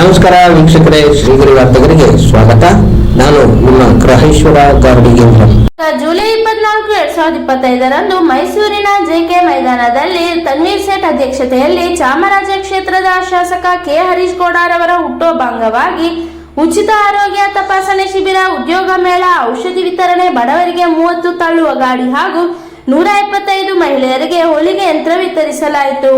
ನಮಸ್ಕಾರ ವೀಕ್ಷಕರೇ, ಶ್ರೀಗಿರಿ ವಾರ್ತೆಗರಿಗೆ ಸ್ವಾಗತ. ನಾನು ನಿಮ್ಮ ಗ್ರಹೇಶ್ವರ ಗಾರ್ಡಿಗೇಂದ್ರ ಜುಲೈ ಇಪ್ಪತ್ನಾಲ್ಕು ಎರಡ್ ಸಾವಿರದ ಇಪ್ಪತ್ತೈದರಂದು ಮೈಸೂರಿನ ಜೆಕೆ ಮೈದಾನದಲ್ಲಿ ತನ್ವೀರ್ ಸೇಠ್ ಅಧ್ಯಕ್ಷತೆಯಲ್ಲಿ ಚಾಮರಾಜ ಕ್ಷೇತ್ರದ ಶಾಸಕ ಕೆ ಹರೀಶ್ ಗೌಡರವರ ಹುಟ್ಟುಹಬ್ಬ ಅಂಗವಾಗಿ ಉಚಿತ ಆರೋಗ್ಯ ತಪಾಸಣೆ ಶಿಬಿರ, ಉದ್ಯೋಗ ಮೇಳ, ಔಷಧಿ ವಿತರಣೆ, ಬಡವರಿಗೆ ಮೂವತ್ತು ತಳ್ಳುವ ಗಾಡಿ ಹಾಗೂ ನೂರ ಎಪ್ಪತ್ತೈದು ಮಹಿಳೆಯರಿಗೆ ಹೋಳಿಗೆ ಯಂತ್ರ ವಿತರಿಸಲಾಯಿತು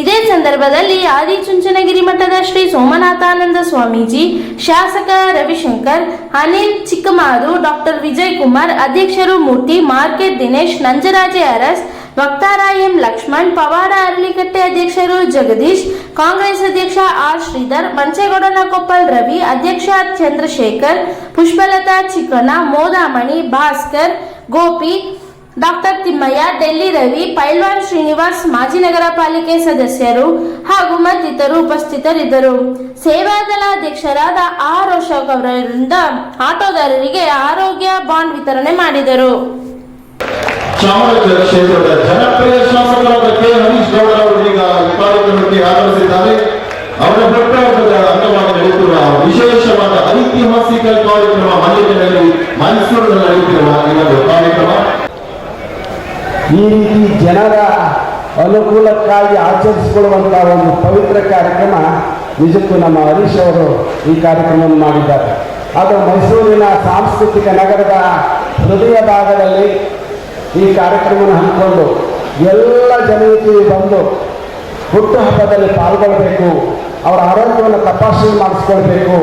ಇದೇ ಸಂದರ್ಭದಲ್ಲಿ ಆದಿಚುಂಚನಗಿರಿ ಮಠದ ಶ್ರೀ ಸೋಮನಾಥಾನಂದ ಸ್ವಾಮೀಜಿ, ಶಾಸಕ ರವಿಶಂಕರ್, ಅನಿಲ್ ಚಿಕ್ಕಮಾರು, ಡಾಕ್ಟರ್ ವಿಜಯ್ ಕುಮಾರ್ ಅಧ್ಯಕ್ಷರು ಮೂರ್ತಿ ಮಾರ್ಕೆಟ್ ದಿನೇಶ್, ನಂಜರಾಜೆ ಅರಸ್, ವಕ್ತಾರ ಎಂ ಲಕ್ಷ್ಮಣ್, ಪವಾಡ ಅರಳಿಕಟ್ಟೆ ಅಧ್ಯಕ್ಷರು ಜಗದೀಶ್, ಕಾಂಗ್ರೆಸ್ ಅಧ್ಯಕ್ಷ ಆರ್ ಶ್ರೀಧರ್, ಮಂಚೇಗೌಡನ ಕೊಪ್ಪಲ್ ರವಿ, ಅಧ್ಯಕ್ಷ ಚಂದ್ರಶೇಖರ್, ಪುಷ್ಪಲತಾ ಚಿಕ್ಕಣ್ಣ, ಮೋದಾಮಣಿ, ಭಾಸ್ಕರ್, ಗೋಪಿ ಡಾಕ್ಟರ್ ತಿಮ್ಮಯ್ಯ, ಡೆಲ್ಲಿ ರವಿ, ಪೈಲ್ವಾನ್ ಶ್ರೀನಿವಾಸ್, ಮಾಜಿ ನಗರ ಪಾಲಿಕೆ ಸದಸ್ಯರು ಹಾಗೂ ಮತ್ತಿತರು ಉಪಸ್ಥಿತರಿದ್ದರು. ಸೇವಾದಳ ಅಧ್ಯಕ್ಷರಾದ ಆರ್ ಅಶೋಕ್ ಅವರಿಂದ ಆಟೋದಾರರಿಗೆ ಆರೋಗ್ಯ ಬಾಂಡ್ ವಿತರಣೆ ಮಾಡಿದರು. ವಿಶೇಷವಾದ ಐತಿಹಾಸಿಕ ಕಾರ್ಯಕ್ರಮ ಮನೆಯಲ್ಲಿ ಮೈಸೂರಿನಲ್ಲಿ ನಡೆಯುತ್ತಿರುವ ಕಾರ್ಯಕ್ರಮ. ಈ ರೀತಿ ಜನರ ಅನುಕೂಲಕ್ಕಾಗಿ ಆಚರಿಸಿಕೊಳ್ಳುವಂಥ ಒಂದು ಪವಿತ್ರ ಕಾರ್ಯಕ್ರಮ ನಿಜಕ್ಕೂ ನಮ್ಮ ಹರೀಶ್ ಅವರು ಈ ಕಾರ್ಯಕ್ರಮವನ್ನು ಮಾಡಿದ್ದಾರೆ. ಅದು ಮೈಸೂರಿನ ಸಾಂಸ್ಕೃತಿಕ ನಗರದ ಹೃದಯ ಭಾಗದಲ್ಲಿ ಈ ಕಾರ್ಯಕ್ರಮವನ್ನು ಹಮ್ಮಿಕೊಂಡು ಎಲ್ಲ ಜನತೆ ಬಂದು ಹುಟ್ಟುಹಬ್ಬದಲ್ಲಿ ಪಾಲ್ಗೊಳ್ಬೇಕು, ಅವರ ಆರೋಗ್ಯವನ್ನು ತಪಾಸಣೆ ಮಾಡಿಸ್ಕೊಳ್ಬೇಕು,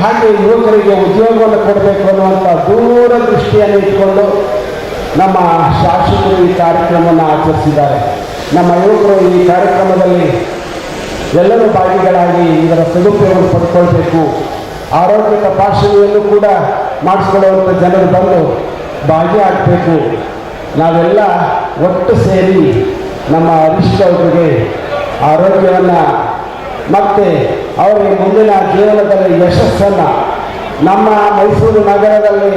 ಹಾಗೆ ಯುವಕರಿಗೆ ಉದ್ಯೋಗವನ್ನು ಕೊಡಬೇಕು ಅನ್ನುವಂಥ ದೂರದೃಷ್ಟಿಯನ್ನು ಇಟ್ಕೊಂಡು ನಮ್ಮ ಶಾಸಕರು ಈ ಕಾರ್ಯಕ್ರಮವನ್ನು ಆಚರಿಸಿದ್ದಾರೆ. ನಮ್ಮ ಯುವಕರು ಈ ಕಾರ್ಯಕ್ರಮದಲ್ಲಿ ಎಲ್ಲರೂ ಭಾಗಿಗಳಾಗಿ ಇದರ ಸದುಪಯೋಗ ಪಡ್ಕೊಳ್ಬೇಕು. ಆರೋಗ್ಯ ತಪಾಸಣೆಯನ್ನು ಕೂಡ ಮಾಡಿಸ್ಕೊಳ್ಳುವಂಥ ಜನರು ಬಂದು ಭಾಗಿಯಾಗಬೇಕು ನಾವೆಲ್ಲ ಒಟ್ಟು ಸೇರಿ ನಮ್ಮ ಅರಿಷ್ಟ ಅವರಿಗೆ ಆರೋಗ್ಯವನ್ನು ಮತ್ತು ಅವರಿಗೆ ಮುಂದಿನ ಜೀವನದಲ್ಲಿ ಯಶಸ್ಸನ್ನು ನಮ್ಮ ಮೈಸೂರು ನಗರದಲ್ಲಿ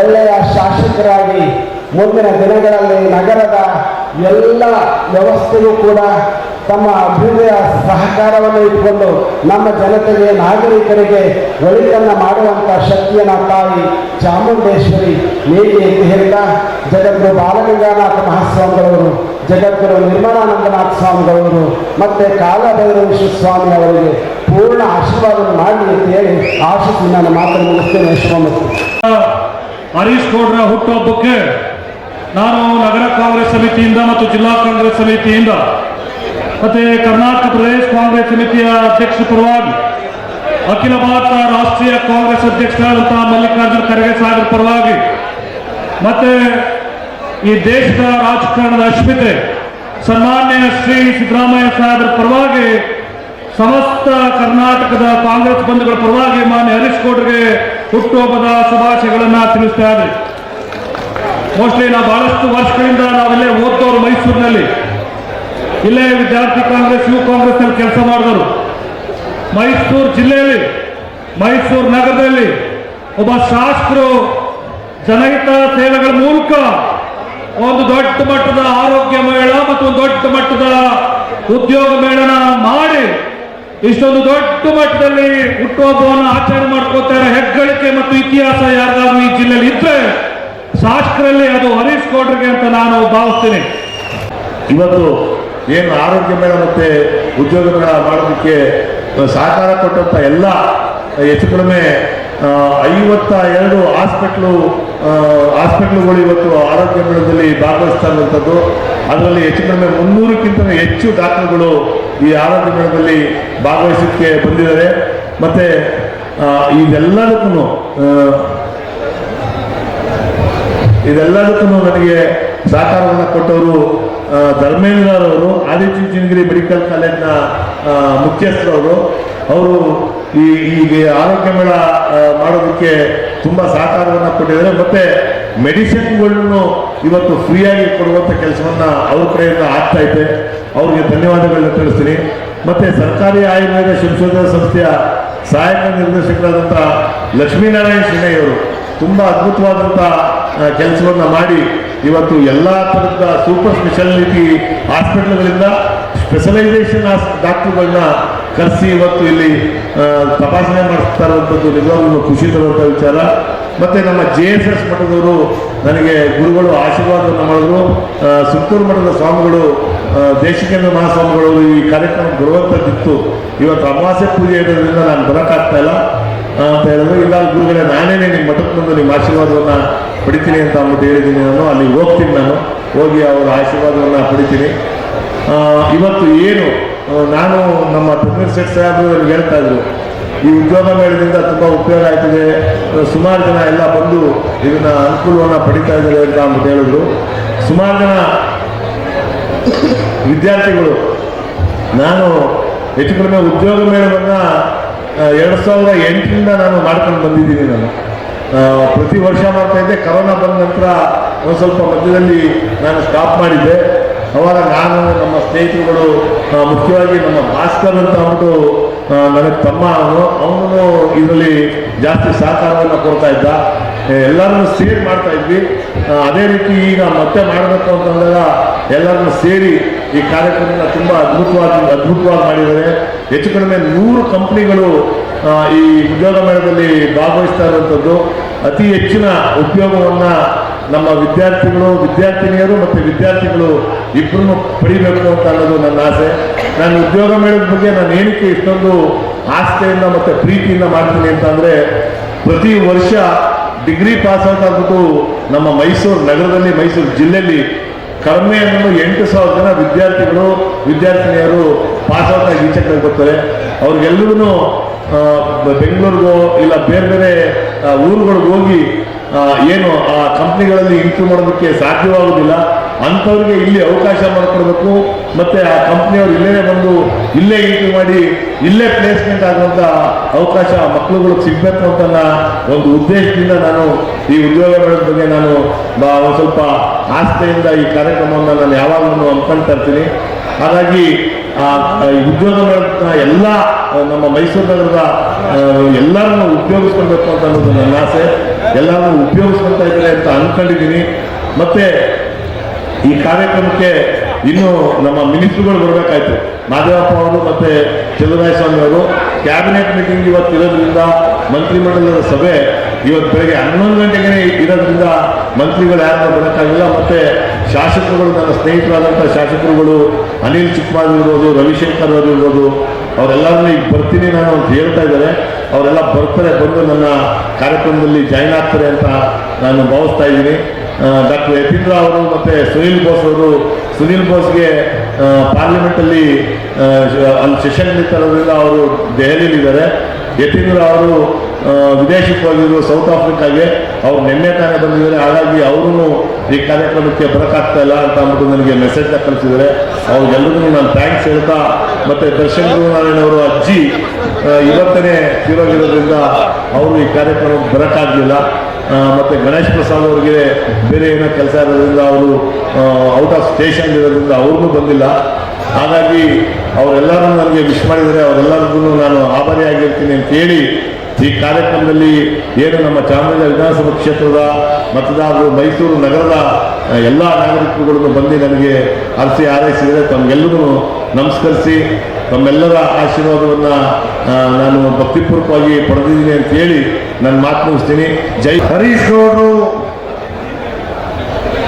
ಒಳ್ಳೆಯ ಶಾಸಕರಾಗಿ ಮುಂದಿನ ದಿನಗಳಲ್ಲಿ ನಗರದ ಎಲ್ಲ ವ್ಯವಸ್ಥೆಯೂ ಕೂಡ ತಮ್ಮ ಅಭಿವೃದ್ಧಿಯ ಸಹಕಾರವನ್ನು ಇಟ್ಟುಕೊಂಡು ನಮ್ಮ ಜನತೆಗೆ, ನಾಗರಿಕರಿಗೆ ಒಳಿತನ್ನು ಮಾಡುವಂಥ ಶಕ್ತಿಯನ್ನು ತಾಯಿ ಚಾಮುಂಡೇಶ್ವರಿ ನೀಡಿ ಅಂತ ಹೇಳ್ತಾ ಜಗದ್ಗುರು ಬಾಲಗಂಗಾನಾಥ ಮಹಾಸ್ವಾಮಿಗಳವರು, ಜಗದ್ಗುರು ನಿರ್ಮಲಾನಂದನಾಥ ಸ್ವಾಮಿಗಳವರು, ಮತ್ತು ಕಾಲಭೈರವೇಶ್ವರ ಸ್ವಾಮಿ ಅವರಿಗೆ ಪೂರ್ಣ ಆಶೀರ್ವಾದ ಮಾಡಿ ಅಂತ ಹೇಳಿ ಆಶಿಸಿ ನಾನು ಮಾತನ್ನು ಮುಗಿಸ್ತೇನೆ. ಹರೀಶ್ ಗೌಡ್ರ ಹುಟ್ಟುಹಬ್ಬಕ್ಕೆ ನಾನು ನಗರ ಕಾಂಗ್ರೆಸ್ ಸಮಿತಿಯಿಂದ ಮತ್ತು ಜಿಲ್ಲಾ ಕಾಂಗ್ರೆಸ್ ಸಮಿತಿಯಿಂದ ಮತ್ತೆ ಕರ್ನಾಟಕ ಪ್ರದೇಶ ಕಾಂಗ್ರೆಸ್ ಸಮಿತಿಯ ಅಧ್ಯಕ್ಷ ಪರವಾಗಿ ಅಖಿಲ ಭಾರತ ರಾಷ್ಟ್ರೀಯ ಕಾಂಗ್ರೆಸ್ ಅಧ್ಯಕ್ಷರಾದಂತಹ ಮಲ್ಲಿಕಾರ್ಜುನ ಖರ್ಗೆ ಸಾಹೇಬರ ಪರವಾಗಿ ಮತ್ತೆ ಈ ದೇಶದ ರಾಜಕಾರಣದ ಅಶ್ಮಿತೆ ಸನ್ಮಾನ್ಯ ಶ್ರೀ ಸಿದ್ದರಾಮಯ್ಯ ಸಾಹೇಬರ ಪರವಾಗಿ ಸಮಸ್ತ ಕರ್ನಾಟಕದ ಕಾಂಗ್ರೆಸ್ ಬಂಧುಗಳ ಪರವಾಗಿ ಮಾನ್ಯ ಹರೀಶ್ ಗೌಡ್ರಿಗೆ ಹುಟ್ಟುಹಬ್ಬದ ಶುಭಾಶಯಗಳನ್ನ ತಿಳಿಸ್ತಾ ಇದ್ದಾರೆ ಮೋಸ್ಟ್ಲಿ ನಾವು ಬಹಳಷ್ಟು ವರ್ಷಗಳಿಂದ ನಾವಿಲ್ಲೇ ಓದ್ತವ್ರು ಮೈಸೂರಿನಲ್ಲಿ. ಇಲ್ಲೇ ವಿದ್ಯಾರ್ಥಿ ಕಾಂಗ್ರೆಸ್, ಯುವ ಕಾಂಗ್ರೆಸ್ನಲ್ಲಿ ಕೆಲಸ ಮಾಡಿದವರು. ಮೈಸೂರು ಜಿಲ್ಲೆಯಲ್ಲಿ, ಮೈಸೂರು ನಗರದಲ್ಲಿ ಒಬ್ಬ ಶಾಸಕರು ಜನಹಿತ ಸೇವೆಗಳ ಮೂಲಕ ಒಂದು ದೊಡ್ಡ ಮಟ್ಟದ ಆರೋಗ್ಯ ಮೇಳ ಮತ್ತು ಒಂದು ದೊಡ್ಡ ಮಟ್ಟದ ಉದ್ಯೋಗ ಮೇಳನ ಮಾಡಿ ಇಷ್ಟೊಂದು ದೊಡ್ಡ ಮಟ್ಟದಲ್ಲಿ ಹುಟ್ಟುಹಬ್ಬವನ್ನು ಆಚರಣೆ ಮಾಡ್ಕೋತಾರೆ ಹೆಗ್ಗಳಿಕೆ ಮತ್ತು ಇತಿಹಾಸ ಯಾರಿಗಾದ್ರೂ ಈ ಜಿಲ್ಲೆಯಲ್ಲಿ ಇದ್ರೆ ಶಾಸಕರಲ್ಲಿ ಅದು ಹರೀಶ್ ಗೌಡ್ರಿಗೆ ಅಂತ ನಾನು ಭಾವಿಸ್ತೀನಿ. ಇವತ್ತು ಏನು ಆರೋಗ್ಯ ಮೇಳ ಮತ್ತೆ ಉದ್ಯೋಗ ಮೇಳ ಮಾಡೋದಕ್ಕೆ ಸಹಕಾರ ಕೊಟ್ಟಂತ ಎಲ್ಲ ಹೆಚ್ಚು ಕಡಿಮೆ ಐವತ್ತ ಎರಡು ಹಾಸ್ಪಿಟ್ಲು ಹಾಸ್ಪಿಟ್ಲುಗಳು ಇವತ್ತು ಆರೋಗ್ಯ ಮೇಳದಲ್ಲಿ ಭಾಗವಹಿಸ್ತಾ ಇರುವಂಥದ್ದು ಅದರಲ್ಲಿ ಹೆಚ್ಚು ಕಡಿಮೆ ಮುನ್ನೂರಕ್ಕಿಂತ ಹೆಚ್ಚು ಡಾಕ್ಟರ್ಗಳು ಈ ಆರೋಗ್ಯ ಮೇಳದಲ್ಲಿ ಭಾಗವಹಿಸಕ್ಕೆ ಬಂದಿದ್ದಾರೆ. ಮತ್ತೆ ಇದೆಲ್ಲದಕ್ಕೂ ಇದೆಲ್ಲದಕ್ಕೂ ನನಗೆ ಸಹಕಾರವನ್ನು ಕೊಟ್ಟವರು ಧರ್ಮೇಂದ್ರರವರು ಆದಿಚುಂಚನಗಿರಿ ಮೆಡಿಕಲ್ ಕಾಲೇಜ್ನ ಮುಖ್ಯಸ್ಥರವರು ಅವರು. ಈ ಈ ಆರೋಗ್ಯ ಮೇಳ ಮಾಡೋದಕ್ಕೆ ತುಂಬ ಸಹಕಾರವನ್ನು ಕೊಟ್ಟಿದ್ದಾರೆ. ಮತ್ತು ಮೆಡಿಸಿನ್ಗಳನ್ನು ಇವತ್ತು ಫ್ರೀಯಾಗಿ ಕೊಡುವಂಥ ಕೆಲಸವನ್ನು ಅವ್ರ ಕಡೆಯಿಂದ ಆಗ್ತಾ ಇದೆ. ಅವ್ರಿಗೆ ಧನ್ಯವಾದಗಳನ್ನ ತಿಳಿಸ್ತೀನಿ. ಮತ್ತು ಸರ್ಕಾರಿ ಆಯುರ್ವೇದ ಸಂಶೋಧನಾ ಸಂಸ್ಥೆಯ ಸಹಾಯಕ ನಿರ್ದೇಶಕರಾದಂಥ ಲಕ್ಷ್ಮೀನಾರಾಯಣ ಶೆಣೆಯವರು ತುಂಬ ಅದ್ಭುತವಾದಂಥ ಕೆಲಸವನ್ನು ಮಾಡಿ ಇವತ್ತು ಎಲ್ಲ ಥರದ ಸೂಪರ್ ಸ್ಪೆಷಾಲಿಟಿ ಹಾಸ್ಪಿಟಲ್ಗಳಿಂದ ಸ್ಪೆಷಲೈಸೇಷನ್ ಡಾಕ್ಟ್ರುಗಳನ್ನ ಕರೆಸಿ ಇವತ್ತು ಇಲ್ಲಿ ತಪಾಸಣೆ ಮಾಡಿಸ್ತಾ ಇರುವಂಥದ್ದು ನಿಜವಾಗ್ಲೂ ಖುಷಿ ತರುವಂಥ ವಿಚಾರ. ಮತ್ತು ನಮ್ಮ ಜೆ ಎಸ್ ಎಸ್ ಮಠದವರು ನನಗೆ ಗುರುಗಳು ಆಶೀರ್ವಾದವನ್ನು ಮಾಡಿದ್ರು. ಸುತ್ತೂರು ಮಠದ ಸ್ವಾಮಿಗಳು ದೇಶಿಕೇಂದ್ರ ಮಹಾಸ್ವಾಮಿಗಳು ಈ ಕಾರ್ಯಕ್ರಮ ಬರುವಂಥದ್ದಿತ್ತು ಇವತ್ತು ಅಮಾವಾಸ್ಯ ಪೂಜೆ ಇರೋದ್ರಿಂದ ನಾನು ಬರೋಕ್ಕಾಗ್ತಾ ಇಲ್ಲ ಅಂತ ಹೇಳಿದ್ರು. ಇಲ್ಲ ಗುರುಗಳೇ, ನಾನೇನೆ ನಿಮ್ಮ ಮಠಕ್ಕೆ ಬಂದು ನಿಮ್ಮ ಆಶೀರ್ವಾದವನ್ನು ಪಡಿತೀನಿ ಅಂತ ಅಂದ್ಬಿಟ್ಟು ಹೇಳಿದ್ದೀನಿ ನಾನು. ಅಲ್ಲಿಗೆ ಹೋಗ್ತೀನಿ ನಾನು. ಹೋಗಿ ಅವರ ಆಶೀರ್ವಾದವನ್ನು ಪಡಿತೀನಿ. ಇವತ್ತು ಏನು ನಾನು ನಮ್ಮ ತನ್ವೀರ್ ಶೆಟ್ ಸಾಹೇಬರು ಹೇಳ್ತಾ ಇದ್ರು, ಈ ಉದ್ಯೋಗ ಮೇಳದಿಂದ ತುಂಬ ಉಪಯೋಗ ಆಯ್ತದೆ. ಸುಮಾರು ಜನ ಎಲ್ಲ ಬಂದು ಇದನ್ನ ಅನುಕೂಲವನ್ನು ಪಡಿತಾ ಇದ್ದಾರೆ ಅಂತ ಅಂದ್ಬಿಟ್ಟು ಹೇಳಿದ್ರು. ಸುಮಾರು ಜನ ವಿದ್ಯಾರ್ಥಿಗಳು, ನಾನು ಹೆಚ್ಚು ಕಡಿಮೆ ಉದ್ಯೋಗ ಮೇಳವನ್ನು ಎರಡು ಸಾವಿರದ ಎಂಟರಿಂದ ನಾನು ಮಾಡ್ಕೊಂಡು ಬಂದಿದ್ದೀನಿ ನಾನು. ಪ್ರತಿ ವರ್ಷ ಮಾಡ್ತಾ ಇದ್ದೆ. ಕರೋನಾ ಬಂದ ನಂತರ ಒಂದು ಸ್ವಲ್ಪ ಮಧ್ಯದಲ್ಲಿ ನಾನು ಸ್ಟಾಪ್ ಮಾಡಿದ್ದೆ. ಅವಾಗ ನಾನು, ನಮ್ಮ ಸ್ನೇಹಿತರುಗಳು ಮುಖ್ಯವಾಗಿ ನಮ್ಮ ಭಾಸ್ಕರ್ ಅಂತ ಅಂದ್ಬಿಟ್ಟು ನನಗೆ ತಮ್ಮ ಅವನು. ಅವನು ಇದರಲ್ಲಿ ಜಾಸ್ತಿ ಸಹಕಾರವನ್ನು ಕೊಡ್ತಾ ಇದ್ದ. ಎಲ್ಲರನ್ನು ಸೇರಿ ಮಾಡ್ತಾ ಇದ್ವಿ. ಅದೇ ರೀತಿ ಈಗ ಮತ್ತೆ ಮಾಡಬೇಕು ಅಂತಂದಾಗ ಎಲ್ಲರನ್ನು ಸೇರಿ ಈ ಕಾರ್ಯಕ್ರಮನ ತುಂಬ ಅದ್ಭುತವಾಗಿ ಅದ್ಭುತವಾಗಿ ಮಾಡಿದ್ದಾರೆ. ಹೆಚ್ಚು ಕಡಿಮೆ ನೂರು ಕಂಪ್ನಿಗಳು ಈ ಉದ್ಯೋಗ ಮೇಳದಲ್ಲಿ ಭಾಗವಹಿಸ್ತಾ ಇರುವಂಥದ್ದು ಅತಿ ಹೆಚ್ಚಿನ ಉದ್ಯೋಗವನ್ನು ನಮ್ಮ ವಿದ್ಯಾರ್ಥಿಗಳು, ವಿದ್ಯಾರ್ಥಿನಿಯರು ಮತ್ತು ವಿದ್ಯಾರ್ಥಿಗಳು ಇಬ್ಬರನ್ನು ಪಡಿಬೇಕು ಅಂತ ಅನ್ನೋದು ನನ್ನ ಆಸೆ. ನಾನು ಉದ್ಯೋಗ ಮೇಳದ ಬಗ್ಗೆ ನಾನು ಏನಕ್ಕೆ ಇಷ್ಟೊಂದು ಆಸ್ತೆಯಿಂದ ಮತ್ತು ಪ್ರೀತಿಯಿಂದ ಮಾಡ್ತೀನಿ ಅಂತ ಅಂದರೆ, ಪ್ರತಿ ವರ್ಷ ಡಿಗ್ರಿ ಪಾಸ್ ಔಟ್ ಆಗ್ಬಿಟ್ಟು ನಮ್ಮ ಮೈಸೂರು ನಗರದಲ್ಲಿ, ಮೈಸೂರು ಜಿಲ್ಲೆಯಲ್ಲಿ ಕಡಿಮೆ ಅಂದ್ರೆ ಎಂಟು ಸಾವಿರ ಜನ ವಿದ್ಯಾರ್ಥಿಗಳು, ವಿದ್ಯಾರ್ಥಿನಿಯರು ಪಾಸ್ ಔಟ್ ಆಗಿ ಈಚೆ ಬರ್ತಾರೆ ಅವ್ರಿಗೆಲ್ಲರಿಗೂ ಬೆಂಗಳೂರಿಗೋ ಇಲ್ಲ ಬೇರೆ ಬೇರೆ ಊರುಗಳಿಗೆ ಹೋಗಿ ಏನು, ಆ ಕಂಪ್ನಿಗಳಲ್ಲಿ ಇಂಟ್ರ್ಯೂ ಮಾಡೋದಕ್ಕೆ ಸಾಧ್ಯವಾಗುವುದಿಲ್ಲ ಅಂಥವ್ರಿಗೆ ಇಲ್ಲಿ ಅವಕಾಶ ಮಾಡಿಕೊಡ್ಬೇಕು. ಮತ್ತೆ ಆ ಕಂಪ್ನಿಯವರು ಇಲ್ಲೇ ಬಂದು ಇಲ್ಲೇ ಇಂಟ್ರ್ಯೂ ಮಾಡಿ, ಇಲ್ಲೇ ಪ್ಲೇಸ್ಮೆಂಟ್ ಆಗುವಂಥ ಅವಕಾಶ ಮಕ್ಕಳುಗಳಿಗೆ ಸಿಗಬೇಕು ಅಂತ ಒಂದು ಉದ್ದೇಶದಿಂದ ನಾನು ಈ ಉದ್ಯೋಗಗಳ ಬಗ್ಗೆ ನಾನು ಸ್ವಲ್ಪ ಆಸ್ಥೆಯಿಂದ ಈ ಕಾರ್ಯಕ್ರಮವನ್ನು ನಾನು ಯಾವಾಗಲೂ ಹಮ್ಮಿಕೊಳ್ತಾ ಇರ್ತೀನಿ. ಹಾಗಾಗಿ ಆ, ಈ ಉದ್ಯೋಗ ಮೇಳದ ಎಲ್ಲ ನಮ್ಮ ಮೈಸೂರು ನಗರದ ಎಲ್ಲರನ್ನು ಉಪಯೋಗಿಸ್ಕೊಳ್ಬೇಕು ಅಂತ ಅನ್ನೋದು ನನ್ನ ಆಸೆ. ಎಲ್ಲರನ್ನು ಉಪಯೋಗಿಸ್ಕೊಳ್ತಾ ಇದ್ದಾರೆ ಅಂತ ಅಂದ್ಕೊಂಡಿದ್ದೀನಿ ಮತ್ತೆ ಈ ಕಾರ್ಯಕ್ರಮಕ್ಕೆ ಇನ್ನು ನಮ್ಮ ಮಿನಿಸ್ಟ್ರುಗಳು ಬರಬೇಕಾಯ್ತು. ಮಾದೇವಪ್ಪ ಅವರು ಮತ್ತೆ ಚಂದ್ರರಾಯ ಸ್ವಾಮಿ ಅವರು. ಕ್ಯಾಬಿನೆಟ್ ಮೀಟಿಂಗ್ ಇವತ್ತು ಇರೋದ್ರಿಂದ ಮಂತ್ರಿಮಂಡಲದ ಸಭೆ ಇವತ್ತು ಬೆಳಿಗ್ಗೆ ಹನ್ನೊಂದು ಗಂಟೆಗೆ ಇರೋದ್ರಿಂದ ಮಂತ್ರಿಗಳು ಯಾರು ಬರೋಕ್ಕಾಗಿಲ್ಲ, ಮತ್ತೆ ಶಾಸಕರುಗಳು ನನ್ನ ಸ್ನೇಹಿತರಾದಂಥ ಶಾಸಕರುಗಳು ಅನಿಲ್ ಚಿಕ್ಕಮಾರ್ ಇರ್ಬೋದು, ರವಿಶಂಕರ್ ಅವರು ಇರ್ಬೋದು, ಅವರೆಲ್ಲರನ್ನೂ ಈಗ ಬರ್ತೀನಿ ನಾನು ಅಂತ ಹೇಳ್ತಾ ಇದ್ದಾರೆ. ಅವರೆಲ್ಲ ಬರ್ತಾರೆ, ಬಂದು ನನ್ನ ಕಾರ್ಯಕ್ರಮದಲ್ಲಿ ಜಾಯ್ನ್ ಆಗ್ತಾರೆ ಅಂತ ನಾನು ಭಾವಿಸ್ತಾ ಇದ್ದೀನಿ. ಡಾಕ್ಟರ್ ಯತೀಂದ್ರ ಅವರು ಮತ್ತು ಸುನೀಲ್ ಬೋಸ್ ಅವರು, ಸುನೀಲ್ ಬೋಸ್ಗೆ ಪಾರ್ಲಿಮೆಂಟಲ್ಲಿ ಅಲ್ಲಿ ಸೆಷನ್ ನಡೀತಾರೋದ್ರಿಂದ ಅವರು ದೆಹಲಿಯಲ್ಲಿದ್ದಾರೆ. ಯತೀಂದ್ರ ಅವರು ವಿದೇಶಕ್ಕೆ ಹೋಗಿದ್ರು ಸೌತ್ ಆಫ್ರಿಕಾಗೆ, ಅವ್ರು ನಿನ್ನೆ ತಾನೇ ಬಂದಿದ್ದಾರೆ. ಹಾಗಾಗಿ ಅವರು ಈ ಕಾರ್ಯಕ್ರಮಕ್ಕೆ ಬರೋಕ್ಕಾಗ್ತಾ ಇಲ್ಲ ಅಂತ ಅಂದ್ಬಿಟ್ಟು ನನಗೆ ಮೆಸೇಜ್ ಕಳಿಸಿದ್ದಾರೆ. ಅವ್ರಿಗೆಲ್ಲರಿಗೂ ನಾನು ಥ್ಯಾಂಕ್ಸ್ ಹೇಳ್ತಾ, ಮತ್ತು ದರ್ಶನ್ ಗುರುನಾರಾಯಣ ಅವರು ಅಜ್ಜಿ ಇವತ್ತನೇ ತೀರೋಗಿರೋದ್ರಿಂದ ಅವರು ಈ ಕಾರ್ಯಕ್ರಮಕ್ಕೆ ಬರೋಕ್ಕಾಗಲಿಲ್ಲ. ಮತ್ತು ಮತ್ತೆ ಗಣೇಶ್ ಪ್ರಸಾದ್ ಅವರಿಗೆ ಬೇರೆ ಏನೋ ಕೆಲಸ ಇರೋದ್ರಿಂದ ಅವರು ಔಟ್ ಆಫ್ ಸ್ಟೇಷನ್ ಇರೋದ್ರಿಂದ ಅವ್ರಿಗೂ ಬಂದಿಲ್ಲ. ಹಾಗಾಗಿ ಅವರೆಲ್ಲರೂ ನನಗೆ ವಿಶ್ ಮಾಡಿದರೆ ಅವರೆಲ್ಲರಿಗೂ ನಾನು ಆಭಾರಿಯಾಗಿರ್ತೀನಿ ಅಂತ ಹೇಳಿ ಈ ಕಾರ್ಯಕ್ರಮದಲ್ಲಿ ಏನು ನಮ್ಮ ಚಾಮರಾಜ ವಿಧಾನಸಭಾ ಕ್ಷೇತ್ರದ ಮತದಾರರು ಮೈಸೂರು ನಗರದ ಎಲ್ಲ ನಾಗರಿಕರುಗಳನ್ನು ಬಂದು ನನಗೆ ಅರಸಿ ಹಾರೈಸಿದರೆ ತಮಗೆಲ್ಲರೂ ನಮಸ್ಕರಿಸಿ, ತಮ್ಮೆಲ್ಲರ ಆಶೀರ್ವಾದವನ್ನು ನಾನು ಭಕ್ತಿಪೂರ್ವಕವಾಗಿ ಪಡೆದಿದ್ದೀನಿ ಅಂತ ಹೇಳಿ ನಾನು ಮಾತು ಮುಗಿಸ್ತೀನಿ. ಜೈ ಹರೀಶ್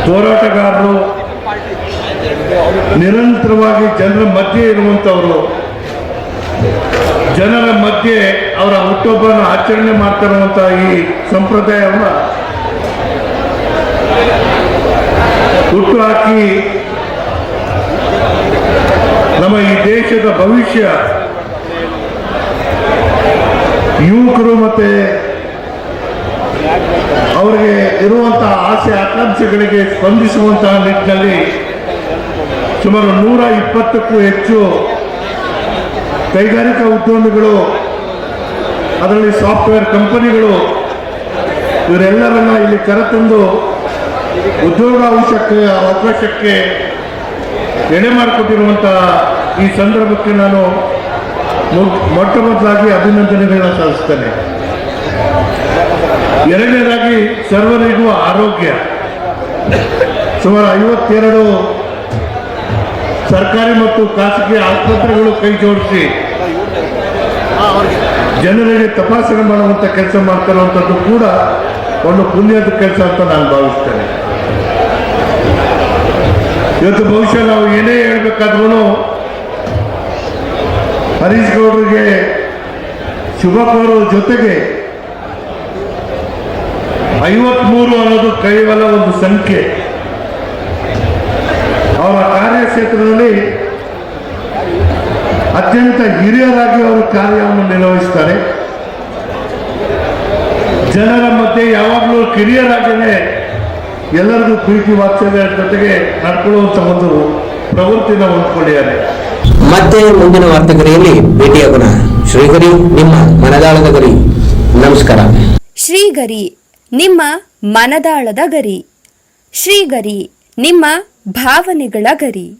ಹೋರಾಟಗಾರರು, ನಿರಂತರವಾಗಿ ಜನರ ಮಧ್ಯೆ ಇರುವಂಥವರು ಜನರ ಮಧ್ಯೆ ಅವರ ಹುಟ್ಟುಹಬ್ಬವನ್ನು ಆಚರಣೆ ಮಾಡ್ತಿರುವಂತಹ ಈ ಸಂಪ್ರದಾಯವನ್ನು ಹುಟ್ಟು ಹಾಕಿ ನಮ್ಮ ಈ ದೇಶದ ಭವಿಷ್ಯ ಯುವಕರು ಮತ್ತೆ ಅವರಿಗೆ ಇರುವಂತಹ ಆಸೆ ಆಕಾಂಕ್ಷೆಗಳಿಗೆ ಸ್ಪಂದಿಸುವಂತಹ ನಿಟ್ಟಿನಲ್ಲಿ ಸುಮಾರು ನೂರ ಇಪ್ಪತ್ತಕ್ಕೂ ಹೆಚ್ಚು ಕೈಗಾರಿಕಾ ಉದ್ಯಮಿಗಳು, ಅದರಲ್ಲಿ ಸಾಫ್ಟ್ವೇರ್ ಕಂಪನಿಗಳು, ಇವರೆಲ್ಲರನ್ನ ಇಲ್ಲಿ ಕರೆತಂದು ಉದ್ಯೋಗಾವಶ್ಯಕ್ಕೆ ಅವಕಾಶಕ್ಕೆ ಎಡೆ ಮಾಡಿಕೊಟ್ಟಿರುವಂತಹ ಈ ಸಂದರ್ಭಕ್ಕೆ ನಾನು ಮೊಟ್ಟ ಮೊದಲಾಗಿ ಅಭಿನಂದನೆಗಳನ್ನ ಸಲ್ಲಿಸ್ತೇನೆ. ಎರಡನೇದಾಗಿ ಸರ್ವರಿಗೂ ಆರೋಗ್ಯ. ಸುಮಾರು ಐವತ್ತೆರಡು ಸರ್ಕಾರಿ ಮತ್ತು ಖಾಸಗಿ ಆಸ್ಪತ್ರೆಗಳು ಕೈ ಜೋಡಿಸಿ ಜನರಿಗೆ ತಪಾಸಣೆ ಮಾಡುವಂಥ ಕೆಲಸ ಮಾಡ್ತಿರುವಂಥದ್ದು ಕೂಡ ಒಂದು ಪುಣ್ಯದ ಕೆಲಸ ಅಂತ ನಾನು ಭಾವಿಸ್ತೇನೆ. ಇವತ್ತು ಬಹುಶಃ ನಾವು ಏನೇ ಹೇಳಬೇಕಾದ್ರೂ ಹರೀಶ್ ಗೌಡರಿಗೆ ಶುಭ ಕೋರುವ ಜೊತೆಗೆ ಐವತ್ಮೂರು ಅನ್ನೋದು ಕೇವಲ ಒಂದು ಸಂಖ್ಯೆ. ಕಾರ್ಯಕ್ಷೇತ್ರದಲ್ಲಿ ಅತ್ಯಂತ ಹಿರಿಯರಾಗಿ ಅವರು ಕಾರ್ಯವನ್ನು ನಿರ್ವಹಿಸ್ತಾರೆ. ಜನರ ಮಧ್ಯೆ ಯಾವಾಗಲೂ ಕಿರಿಯರಾಗಿಯೇ ಎಲ್ಲರಿಗೂ ಪ್ರೀತಿ ವಾತ್ಸಲ್ಯ ಜೊತೆಗೆ ನಡ್ಕೊಳ್ಳುವಂತಹ ಒಂದು ಪ್ರವೃತ್ತಿನ ಹೊಂದ್ಕೊಂಡಿದ್ದಾರೆ. ಮತ್ತೆ ಮುಂದಿನ ವಾರ್ತೆಗರಿಯಲ್ಲಿ ಭೇಟಿಯಾಗೋಣ. ಶ್ರೀಗರಿ ನಿಮ್ಮ ಮನದಾಳದ ಗರಿ. ನಮಸ್ಕಾರ. ಶ್ರೀಗರಿ ನಿಮ್ಮ ಮನದಾಳದ ಗರಿ. ಶ್ರೀಗರಿ ನಿಮ್ಮ ಭಾವನೆಗಳ ಗರಿ.